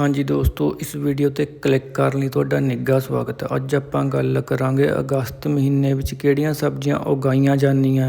ਹਾਂਜੀ ਦੋਸਤੋ, ਇਸ ਵੀਡੀਓ ਤੇ ਕਲਿੱਕ ਕਰਨ ਲਈ ਤੁਹਾਡਾ ਨਿੱਘਾ ਸਵਾਗਤ ਹੈ। ਅੱਜ ਆਪਾਂ ਗੱਲ ਕਰਾਂਗੇ ਅਗਸਤ ਮਹੀਨੇ ਵਿੱਚ ਕਿਹੜੀਆਂ ਸਬਜ਼ੀਆਂ ਉਗਾਈਆਂ ਜਾਂਦੀਆਂ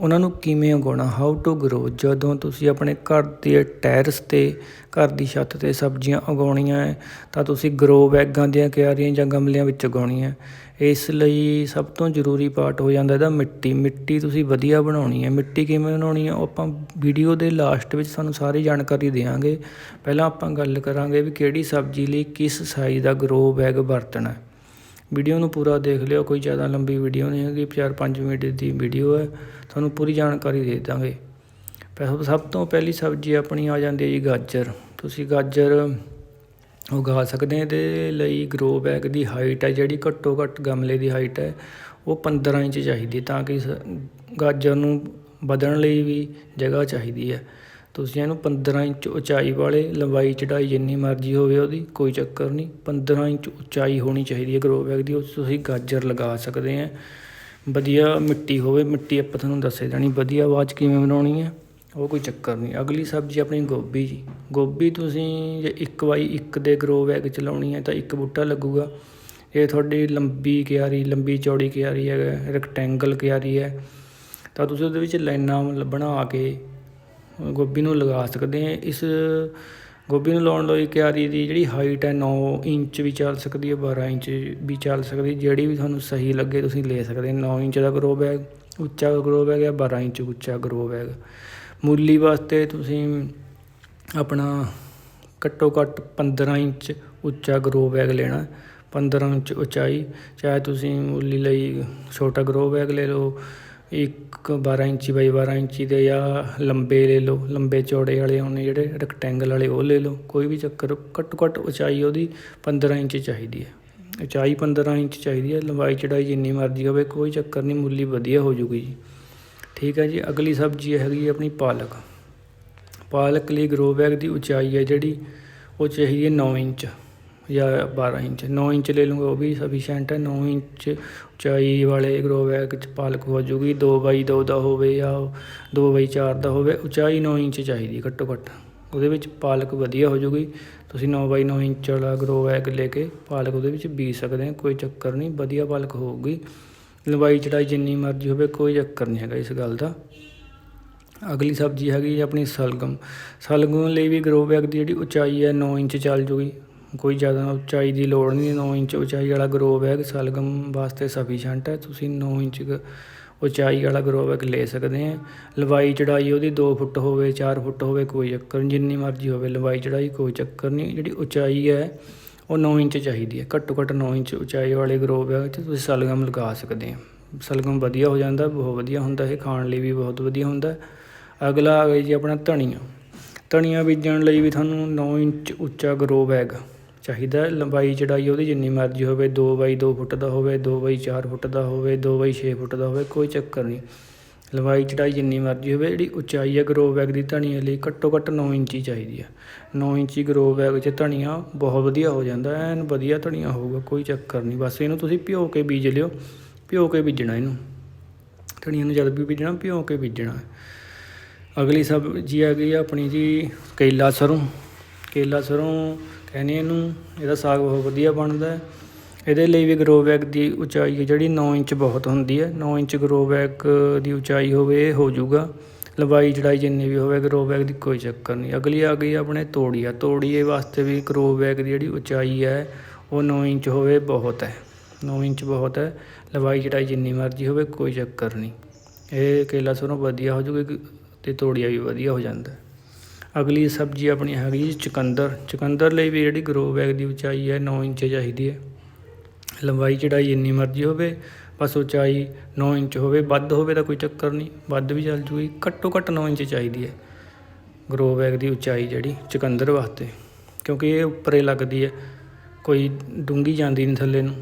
ਉਹਨਾਂ ਨੂੰ ਕਿਵੇਂ ਉਗਾਉਣਾ? ਹਾਊ ਟੂ ਗਰੋ ਜਦੋਂ ਤੁਸੀਂ ਆਪਣੇ ਘਰ ਦੇ ਟੈਰਸ ਤੇ, ਘਰ ਦੀ ਛੱਤ ਤੇ ਸਬਜ਼ੀਆਂ ਉਗਾਉਣੀਆਂ ਹੈ, ਤਾਂ ਤੁਸੀਂ ਗਰੋ ਬੈਗਾਂ ਦੀਆਂ ਕਿਆਰੀਆਂ ਜਾਂ ਗਮਲਿਆਂ ਵਿੱਚ ਉਗਾਉਣੀਆਂ ਇਸ ਲਈ ਸਭ ਤੋਂ ਜ਼ਰੂਰੀ ਪਾਰਟ ਹੋ ਜਾਂਦਾ ਇਹਦਾ ਮਿੱਟੀ। ਮਿੱਟੀ ਤੁਸੀਂ ਵਧੀਆ ਬਣਾਉਣੀ ਹੈ। ਮਿੱਟੀ ਕਿਵੇਂ ਬਣਾਉਣੀ ਹੈ? ਉਹ ਆਪਾਂ ਵੀਡੀਓ ਦੇ ਲਾਸਟ ਵਿੱਚ ਸਾਨੂੰ ਸਾਰੀ ਜਾਣਕਾਰੀ ਦੇਵਾਂਗੇ ਪਹਿਲਾਂ ਆਪਾਂ ਗੱਲ ਕਰਾਂਗੇ ਵੀ ਕਿਹੜੀ ਸਬਜ਼ੀ ਲਈ ਕਿਸ ਸਾਈਜ਼ ਦਾ ਗਰੋ ਬੈਗ ਵਰਤਣਾ ਹੈ। ਵੀਡੀਓ ਨੂੰ ਪੂਰਾ ਦੇਖ ਲਿਓ, ਕੋਈ ਜ਼ਿਆਦਾ ਲੰਬੀ ਵੀਡੀਓ ਨਹੀਂ ਹੈਗੀ 4-5 ਮਿੰਟ ਦੀ ਵੀਡੀਓ ਹੈ, ਤੁਹਾਨੂੰ ਪੂਰੀ ਜਾਣਕਾਰੀ ਦੇ ਦਾਂਗੇ। ਪਹਿ- ਸਭ ਤੋਂ ਪਹਿਲੀ ਸਬਜ਼ੀ ਆਪਣੀ ਆ ਜਾਂਦੀ ਹੈ ਜੀ ਗਾਜਰ। ਤੁਸੀਂ ਗਾਜਰ ਉਗਾ ਸਕਦੇ ਹਾਂ, ਇਹਦੇ ਲਈ ਗਰੋ ਬੈਗ ਦੀ ਹਾਈਟ ਹੈ, ਜਿਹੜੀ ਘੱਟੋ ਘੱਟ ਗਮਲੇ ਦੀ ਹਾਈਟ ਹੈ, ਉਹ 15 ਇੰਚ ਚਾਹੀਦੀ ਹੈ, ਤਾਂ ਕਿ ਸ- ਗਾਜਰ ਨੂੰ ਵਧਣ ਲਈ ਵੀ ਜਗ੍ਹਾ ਚਾਹੀਦੀ ਹੈ। ਤੁਸੀਂ ਇਹਨੂੰ 15 ਇੰਚ ਉਚਾਈ ਵਾਲੇ ਲੰਬਾਈ ਚੜਾਈ ਜਿੰਨੀ ਮਰਜ਼ੀ ਹੋਵੇ ਉਹਦੀ, ਕੋਈ ਚੱਕਰ ਨਹੀਂ। 15 ਇੰਚ ਉਚਾਈ ਹੋਣੀ ਚਾਹੀਦੀ ਹੈ ਗਰੋ ਬੈਗ ਦੀ ਉਸ 'ਚ ਤੁਸੀਂ ਗਾਜਰ ਲਗਾ ਸਕਦੇ ਹੈ। ਵਧੀਆ ਮਿੱਟੀ ਹੋਵੇ, ਮਿੱਟੀ ਆਪਾਂ ਤੁਹਾਨੂੰ ਦੱਸੇ ਦੇਣੀ, ਵਧੀਆ ਆਵਾਜ਼ ਕਿਵੇਂ ਬਣਾਉਣੀ ਹੈ, ਉਹ ਕੋਈ ਚੱਕਰ ਨਹੀਂ। ਅਗਲੀ ਸਬਜ਼ੀ ਆਪਣੀ ਗੋਭੀ ਜੀ। ਗੋਭੀ ਤੁਸੀਂ ਜੇ ਇੱਕ ਬਾਈ ਇੱਕ ਦੇ ਗਰੋ ਬੈਗ ਚ ਲਾਉਣੀ ਹੈ ਤਾਂ ਇੱਕ ਬੂਟਾ ਲੱਗੂਗਾ। ਇਹ ਤੁਹਾਡੀ ਲੰਬੀ ਕਿਆਰੀ, ਲੰਬੀ ਚੌੜੀ ਕਿਆਰੀ ਹੈ ਰੈਕਟੈਂਗਲ ਕਿਆਰੀ ਹੈ। ਤਾਂ ਤੁਸੀਂ ਉਹਦੇ ਵਿੱਚ ਲਾਈਨਾਂ ਬਣਾ ਕੇ ਗੋਭੀ ਨੂੰ ਲਗਾ ਸਕਦੇ ਆ ਇਸ ਗੋਭੀ ਨੂੰ ਲਾਉਣ ਲਈ ਕਿਆਰੀ ਦੀ ਜਿਹੜੀ ਹਾਈਟ ਹੈ ਨੌ ਇੰਚ ਵੀ ਚੱਲ ਸਕਦੀ ਹੈ 12 ਇੰਚ ਵੀ ਚੱਲ ਸਕਦੀ ਜਿਹੜੀ ਵੀ ਤੁਹਾਨੂੰ ਸਹੀ ਲੱਗੇ ਤੁਸੀਂ ਲੈ ਸਕਦੇ ਨੌ ਇੰਚ ਦਾ ਗਰੋ ਬੈਗ ਉੱਚਾ ਗਰੋ ਬੈਗ ਜਾਂ ਬਾਰ੍ਹਾਂ ਇੰਚ ਉੱਚਾ ਗਰੋ ਬੈਗ ਮੂਲੀ ਵਾਸਤੇ ਤੁਸੀਂ ਆਪਣਾ ਘੱਟੋ ਘੱਟ 15 ਇੰਚ ਉੱਚਾ ਗਰੋ ਬੈਗ ਲੈਣਾ 15 ਇੰਚ ਉਚਾਈ, ਚਾਹੇ ਤੁਸੀਂ ਮੂਲੀ ਲਈ ਛੋਟਾ ਗਰੋ ਬੈਗ ਲੈ ਲਓ ਇੱਕ 12 ਇੰਚੀ ਬਾਈ 12 ਇੰਚੀ ਦੇ ਜਾਂ ਲੰਬੇ ਲੈ ਲਓ, ਲੰਬੇ ਚੌੜੇ ਵਾਲੇ ਹੁੰਦੇ ਜਿਹੜੇ ਰੈਕਟੈਂਗਲ ਵਾਲੇ ਉਹ ਲੈ ਲਓ, ਕੋਈ ਵੀ ਚੱਕਰ, ਘੱਟੋ ਘੱਟ ਉਚਾਈ ਉਹਦੀ 15 ਇੰਚ ਚਾਹੀਦੀ ਹੈ। ਉਚਾਈ 15 ਇੰਚ ਚਾਹੀਦੀ ਹੈ, ਲੰਬਾਈ ਚੜਾਈ ਜਿੰਨੀ ਮਰਜ਼ੀ ਹੋਵੇ, ਕੋਈ ਚੱਕਰ ਨਹੀਂ, ਮੂਲੀ ਵਧੀਆ ਹੋ ਜੂਗੀ ਜੀ। ਠੀਕ ਹੈ ਜੀ, ਅਗਲੀ ਸਬਜ਼ੀ ਹੈਗੀ ਆਪਣੀ ਪਾਲਕ। ਪਾਲਕ ਲਈ ਗਰੋ ਬੈਗ ਦੀ ਉਚਾਈ ਹੈ ਜਿਹੜੀ, ਉਹ ਚਾਹੀਦੀ ਹੈ 9 ਇੰਚ। ਜਾਂ 12 ਇੰਚ 9 ਇੰਚ ਲੈ ਲੂੰਗਾ ਉਹ ਵੀ ਸਫੀਸ਼ੀਐਂਟ ਹੈ 9 ਇੰਚ ਉਚਾਈ ਵਾਲੇ ਗਰੋ ਬੈਗ 'ਚ ਪਾਲਕ ਹੋ ਜੂਗੀ 2 ਬਾਈ 2 ਦਾ ਹੋਵੇ ਜਾਂ 2 ਬਾਈ 4 ਦਾ ਹੋਵੇ, ਉਚਾਈ 9 ਇੰਚ ਚਾਹੀਦੀ ਘੱਟੋ ਘੱਟ। ਉਹਦੇ ਵਿੱਚ ਪਾਲਕ ਵਧੀਆ ਹੋ ਜੂਗੀ, ਤੁਸੀਂ 9 ਬਾਈ 9 ਇੰਚ ਵਾਲਾ ਗਰੋ ਬੈਗ ਲੈ ਕੇ ਪਾਲਕ ਉਹਦੇ ਵਿੱਚ ਬੀਜ ਸਕਦੇ ਹੋ, ਕੋਈ ਚੱਕਰ ਨਹੀਂ, ਵਧੀਆ ਪਾਲਕ ਹੋਊਗੀ। ਲੰਬਾਈ ਚੜਾਈ ਜਿੰਨੀ ਮਰਜ਼ੀ ਹੋਵੇ, ਕੋਈ ਚੱਕਰ ਨਹੀਂ ਹੈਗਾ ਇਸ ਗੱਲ ਦਾ। ਅਗਲੀ ਸਬਜ਼ੀ ਹੈਗੀ ਆਪਣੀ ਸਲਗਮ। ਸਲਗਮ ਲਈ ਵੀ ਗਰੋ ਬੈਗ ਦੀ ਜਿਹੜੀ ਉਚਾਈ ਹੈ 9 ਇੰਚ ਚੱਲ ਜੂਗੀ। ਕੋਈ ਜ਼ਿਆਦਾ ਉਚਾਈ ਦੀ ਲੋੜ ਨਹੀਂ 9 ਇੰਚ ਉਚਾਈ ਵਾਲਾ ਗਰੋ ਬੈਗ ਸਲਗਮ ਵਾਸਤੇ ਸਫੀਸ਼ੀਐਂਟ ਹੈ। ਤੁਸੀਂ ਨੌ ਇੰਚ ਉਚਾਈ ਵਾਲਾ ਗਰੋ ਬੈਗ ਲੈ ਸਕਦੇ ਆ ਲੰਬਾਈ ਚੜਾਈ ਉਹਦੀ 2 ਫੁੱਟ ਹੋਵੇ 4 ਫੁੱਟ ਹੋਵੇ, ਕੋਈ ਚੱਕਰ ਨਹੀਂ, ਜਿੰਨੀ ਮਰਜ਼ੀ ਹੋਵੇ ਲੰਬਾਈ ਚੜਾਈ, ਕੋਈ ਚੱਕਰ ਨਹੀਂ। ਜਿਹੜੀ ਉਚਾਈ ਹੈ, ਉਹ 9 ਇੰਚ ਚਾਹੀਦੀ ਹੈ। ਘੱਟੋ ਘੱਟ 9 ਇੰਚ ਉਚਾਈ ਵਾਲੇ ਗਰੋ ਬੈਗ 'ਚ ਤੁਸੀਂ ਸਲਗਮ ਲਗਾ ਸਕਦੇ ਆ ਸਲਗਮ ਵਧੀਆ ਹੋ ਜਾਂਦਾ, ਬਹੁਤ ਵਧੀਆ ਹੁੰਦਾ, ਇਹ ਖਾਣ ਲਈ ਵੀ ਬਹੁਤ ਵਧੀਆ ਹੁੰਦਾ ਅਗਲਾ ਆ ਗਿਆ ਜੀ ਆਪਣਾ ਧਨੀਆ। ਧਨੀਆ ਬੀਜਣ ਲਈ ਵੀ ਤੁਹਾਨੂੰ 9 ਇੰਚ ਉੱਚਾ ਗਰੋ ਬੈਗ ਚਾਹੀਦਾ ਲੰਬਾਈ ਚੜਾਈ ਉਹਦੀ ਜਿੰਨੀ ਮਰਜ਼ੀ ਹੋਵੇ 2 ਬਾਈ 2 ਫੁੱਟ ਦਾ ਹੋਵੇ 2 ਬਾਈ 4 ਫੁੱਟ ਦਾ ਹੋਵੇ 2 ਬਾਈ 6 ਫੁੱਟ ਦਾ ਹੋਵੇ, ਕੋਈ ਚੱਕਰ ਨਹੀਂ। ਲੰਬਾਈ ਚੜਾਈ ਜਿੰਨੀ ਮਰਜ਼ੀ ਹੋਵੇ, ਜਿਹੜੀ ਉਚਾਈ ਹੈ ਗਰੋ ਬੈਗ ਦੀ ਧਨੀਆ ਲਈ ਘੱਟੋ ਘੱਟ 9 ਇੰਚੀ ਚਾਹੀਦੀ ਹੈ। 9 ਇੰਚੀ ਗਰੋ ਬੈਗ 'ਚ ਧਨੀਆ ਬਹੁਤ ਵਧੀਆ ਹੋ ਜਾਂਦਾ, ਐਨ ਵਧੀਆ ਧਨੀਆ ਹੋਊਗਾ, ਕੋਈ ਚੱਕਰ ਨਹੀਂ। ਬਸ ਇਹਨੂੰ ਤੁਸੀਂ ਭਿਓ ਕੇ ਬੀਜ ਲਿਓ ਭਿਓ ਕੇ ਬੀਜਣਾ ਇਹਨੂੰ। ਧਨੀਆ ਨੂੰ ਜਦ ਵੀ ਬੀਜਣਾ ਭਿਓ ਕੇ ਬੀਜਣਾ ਅਗਲੀ ਸਬਜ਼ੀ ਆ ਗਈ ਆਪਣੀ ਜੀ ਕੇਲਾ ਸਰੋਂ। ਕੇਲਾ ਸਰੋਂ ਕਹਿੰਦੇ ਇਹਨੂੰ, ਇਹਦਾ ਸਾਗ ਬਹੁਤ ਵਧੀਆ ਬਣਦਾ ਹੈ। ਇਹਦੇ ਲਈ ਵੀ ਗਰੋ ਬੈਗ ਦੀ ਉਚਾਈ ਹੈ ਜਿਹੜੀ 9 ਇੰਚ ਬਹੁਤ ਹੁੰਦੀ ਹੈ। 9 ਇੰਚ ਗਰੋ ਬੈਗ ਦੀ ਉਚਾਈ ਹੋਵੇ, ਇਹ ਹੋ ਜਾਊਗਾ। ਲੰਬਾਈ, ਚੜਾਈ ਜਿੰਨੀ ਵੀ ਹੋਵੇ ਗਰੋ ਬੈਗ ਦੀ ਕੋਈ ਚੱਕਰ ਨਹੀਂ। ਅਗਲੀ ਆ ਗਈ ਆਪਣੇ ਤੋੜੀਆ ਤੋੜੀਏ ਵਾਸਤੇ ਵੀ ਗਰੋ ਬੈਗ ਦੀ ਜਿਹੜੀ ਉਚਾਈ ਹੈ, ਉਹ 9 ਇੰਚ ਹੋਵੇ ਬਹੁਤ ਹੈ। 9 ਇੰਚ ਬਹੁਤ ਹੈ। ਲੰਬਾਈ, ਚੜਾਈ ਜਿੰਨੀ ਮਰਜ਼ੀ ਹੋਵੇ, ਕੋਈ ਚੱਕਰ ਨਹੀਂ। ਇਹ ਕੇਲਾ ਸਰੋਂ ਵਧੀਆ ਹੋ ਜਾਊਗਾ ਤੇ ਤੋੜੀਆ ਵੀ ਵਧੀਆ ਹੋ ਜਾਂਦਾ ਅਗਲੀ ਸਬਜ਼ੀ ਆਪਣੀ ਹੈਗੀ ਜੀ ਚੁਕੰਦਰ। ਚੁਕੰਦਰ ਲਈ ਵੀ ਜਿਹੜੀ ਗਰੋ ਬੈਗ ਦੀ ਉਚਾਈ ਹੈ 9 ਇੰਚ ਚਾਹੀਦੀ ਹੈ। ਲੰਬਾਈ ਚੜਾਈ ਇੰਨੀ ਮਰਜ਼ੀ ਹੋਵੇ, ਬਸ ਉਚਾਈ 9 ਇੰਚ ਹੋਵੇ, ਵੱਧ ਹੋਵੇ ਤਾਂ ਕੋਈ ਚੱਕਰ ਨਹੀਂ, ਵੱਧ ਵੀ ਚੱਲ ਜੂਗੀ, ਘੱਟੋ ਘੱਟ 9 ਇੰਚ ਚਾਹੀਦੀ ਹੈ ਗਰੋ ਬੈਗ ਦੀ ਉਚਾਈ ਜਿਹੜੀ ਚੁਕੰਦਰ ਵਾਸਤੇ, ਕਿਉਂਕਿ ਇਹ ਉੱਪਰੇ ਲੱਗਦੀ ਹੈ, ਕੋਈ ਡੂੰਗੀ ਜਾਂਦੀ ਨਹੀਂ ਥੱਲੇ ਨੂੰ।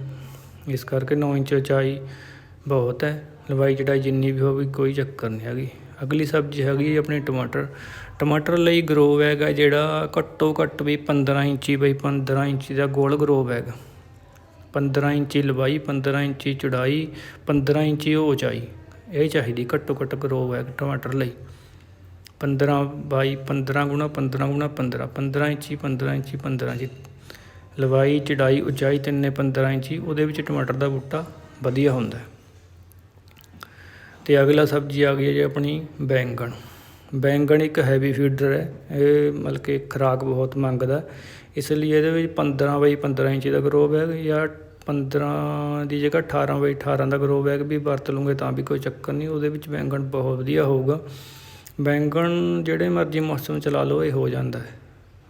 ਇਸ ਕਰਕੇ 9 ਇੰਚ ਉਚਾਈ ਬਹੁਤ ਹੈ ਲੰਬਾਈ ਚੜਾਈ ਜਿੰਨੀ ਵੀ ਹੋਵੇ ਕੋਈ ਚੱਕਰ ਨਹੀਂ ਹੈਗੀ। ਅਗਲੀ ਸਬਜ਼ੀ ਹੈਗੀ ਆਪਣੇ ਟਮਾਟਰ। ਟਮਾਟਰ ਲਈ ਗਰੋ ਬੈਗ ਹੈ ਜਿਹੜਾ ਘੱਟੋ ਘੱਟ ਵੀ 15 ਇੰਚੀ ਬਾਈ 15 ਇੰਚੀ ਦਾ ਗੋਲ ਗਰੋ ਬੈਗ 15 ਇੰਚੀ ਲੰਬਾਈ 15 ਇੰਚੀ ਚੜਾਈ 15 ਇੰਚੀ ਉਚਾਈ ਇਹ ਚਾਹੀਦੀ ਘੱਟੋ ਘੱਟ ਗਰੋ ਬੈਗ ਟਮਾਟਰ ਲਈ। 15 ਬਾਈ 15 ਗੁਣਾ 15 ਗੁਣਾ 15 15 ਇੰਚੀ 15 ਇੰਚੀ 15 ਇੰਚੀ। ਲੰਬਾਈ ਚੜਾਈ, ਉਚਾਈ ਤਿੰਨੇ 15 ਇੰਚੀ, ਉਹਦੇ ਵਿੱਚ ਟਮਾਟਰ ਦਾ ਬੂਟਾ ਵਧੀਆ ਹੁੰਦਾ। ਹੈ ਤੇ ਅਗਲਾ ਸਬਜ਼ੀ ਆ ਗਈ ਹੈ ਜੀ ਆਪਣੀ ਬੈਂਗਣ। ਬੈਂਗਣ ਇੱਕ ਹੈਵੀ ਫੀਡਰ ਹੈ। ਇਹ ਮਤਲਬ ਕਿ ਖੁਰਾਕ ਬਹੁਤ ਮੰਗਦਾ। ਇਸ ਲਈ ਇਹਦੇ ਵਿੱਚ 15 ਬਾਈ 15 ਇੰਚ ਦਾ ਗਰੋ ਬੈਗ ਜਾਂ 15 ਦੀ ਜਗ੍ਹਾ 18 ਬਾਈ 18 ਦਾ ਗਰੋ ਬੈਗ ਵੀ ਵਰਤ ਲੂੰਗੇ ਤਾਂ ਵੀ ਕੋਈ ਚੱਕਰ ਨਹੀਂ, ਉਹਦੇ ਵਿੱਚ ਬੈਂਗਣ ਬਹੁਤ ਵਧੀਆ ਹੋਊਗਾ। ਬੈਂਗਣ ਜਿਹੜੇ ਮਰਜ਼ੀ ਮੌਸਮ ਚਲਾ ਲਾ ਲਓ, ਇਹ ਹੋ ਜਾਂਦਾ ਹੈ।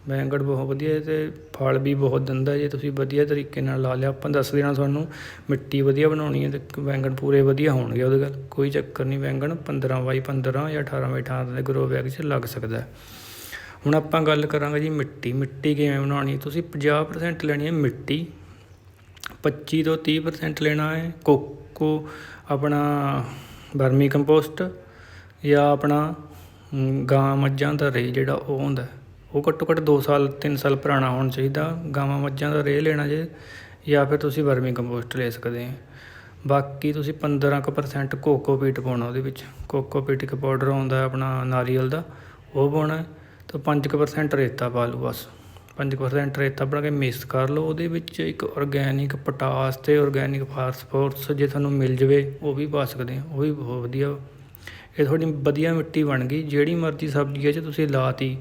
ਬੈਂਗਣ ਬਹੁਤ ਵਧੀਆ ਹੈ ਤੇ ਫਲ ਵੀ ਬਹੁਤ ਦਿੰਦਾ ਜੇ ਤੁਸੀਂ ਵਧੀਆ ਤਰੀਕੇ ਨਾਲ ਲਾ ਲਿਆ, ਆਪਾਂ ਦੱਸ ਦੇਣਾ ਤੁਹਾਨੂੰ, ਮਿੱਟੀ ਵਧੀਆ ਬਣਾਉਣੀ ਹੈ ਅਤੇ ਬੈਂਗਣ ਪੂਰੇ ਵਧੀਆ ਹੋਣਗੇ ਉਹਦੇ ਗੱਲ, ਕੋਈ ਚੱਕਰ ਨਹੀਂ ਬੈਂਗਣ 15 ਬਾਈ 15 ਜਾਂ 18 ਬਾਈ 18 ਦੇ ਗਰੋ ਬੈਗ 'ਚ ਲੱਗ ਸਕਦਾ ਹੁਣ ਆਪਾਂ ਗੱਲ ਕਰਾਂਗੇ ਜੀ ਮਿੱਟੀ ਮਿੱਟੀ ਕਿਵੇਂ ਬਣਾਉਣੀ ਤੁਸੀਂ 50% ਲੈਣੀ ਹੈ ਮਿੱਟੀ 25 ਤੋਂ 30% ਲੈਣਾ ਹੈ ਕੋਕੋ, ਆਪਣਾ ਵਰਮੀ ਕੰਪੋਸਟ ਜਾਂ ਆਪਣਾ ਗਾਂ ਮੱਝਾਂ ਦਾ ਰੇ ਜਿਹੜਾ ਉਹ ਹੁੰਦਾ ਉਹ ਘੱਟੋ ਘੱਟ 2 ਸਾਲ 3 ਸਾਲ ਪੁਰਾਣਾ ਹੋਣਾ ਚਾਹੀਦਾ। ਗਾਵਾਂ ਮੱਝਾਂ ਦਾ ਰੇਹ ਲੈਣਾ ਜੇ, ਜਾਂ ਫਿਰ ਤੁਸੀਂ ਵਰਮੀ ਕੰਪੋਸਟ ਲੈ ਸਕਦੇ ਹੋ ਬਾਕੀ ਤੁਸੀਂ 15% ਕੋਕੋਪੀਟ ਪਾਉਣਾ ਉਹਦੇ ਵਿੱਚ। ਕੋਕੋਪੀਟ ਇੱਕ ਪਾਊਡਰ ਆਉਂਦਾ ਆਪਣਾ ਨਾਰੀਅਲ ਦਾ, ਉਹ ਪਾਉਣਾ ਹੈ। ਤੇ 5% ਰੇਤਾ ਪਾ ਲਓ ਬਸ। 5% ਰੇਤਾ ਬਣਾ ਕੇ ਮਿਕਸ ਕਰ ਲਓ। ਉਹਦੇ ਵਿੱਚ ਇੱਕ ਆਰਗੈਨਿਕ ਪੋਟਾਸ ਤੇ ਆਰਗੈਨਿਕ ਫਾਸਫੋਰਸ ਜੇ ਤੁਹਾਨੂੰ ਮਿਲ ਜਵੇ, ਉਹ ਵੀ ਪਾ ਸਕਦੇ ਹੋ ਉਹ ਵੀ ਬਹੁਤ ਵਧੀਆ। ਇਹ ਤੁਹਾਡੀ ਵਧੀਆ ਮਿੱਟੀ ਬਣ ਗਈ। ਜਿਹੜੀ ਮਰਜ਼ੀ ਸਬਜ਼ੀ ਹੈ ਜੇ ਤੁਸੀਂ ਲਾਤੀ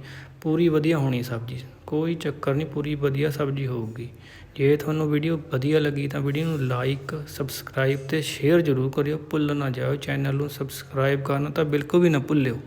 ਪੂਰੀ ਵਧੀਆ ਹੋਣੀ ਸਬਜ਼ੀ। ਕੋਈ ਚੱਕਰ ਨਹੀਂ, ਪੂਰੀ ਵਧੀਆ ਸਬਜ਼ੀ ਹੋਊਗੀ। ਜੇ ਤੁਹਾਨੂੰ ਵੀਡੀਓ ਵਧੀਆ ਲੱਗੀ ਤਾਂ ਵੀਡੀਓ ਨੂੰ ਲਾਈਕ ਸਬਸਕ੍ਰਾਈਬ ਤੇ ਸ਼ੇਅਰ ਜ਼ਰੂਰ ਕਰਿਓ। ਭੁੱਲ ਨਾ ਜਾਇਓ ਚੈਨਲ ਨੂੰ ਸਬਸਕ੍ਰਾਈਬ ਕਰਨਾ ਤਾਂ ਬਿਲਕੁਲ ਵੀ ਨਾ ਭੁੱਲਿਓ।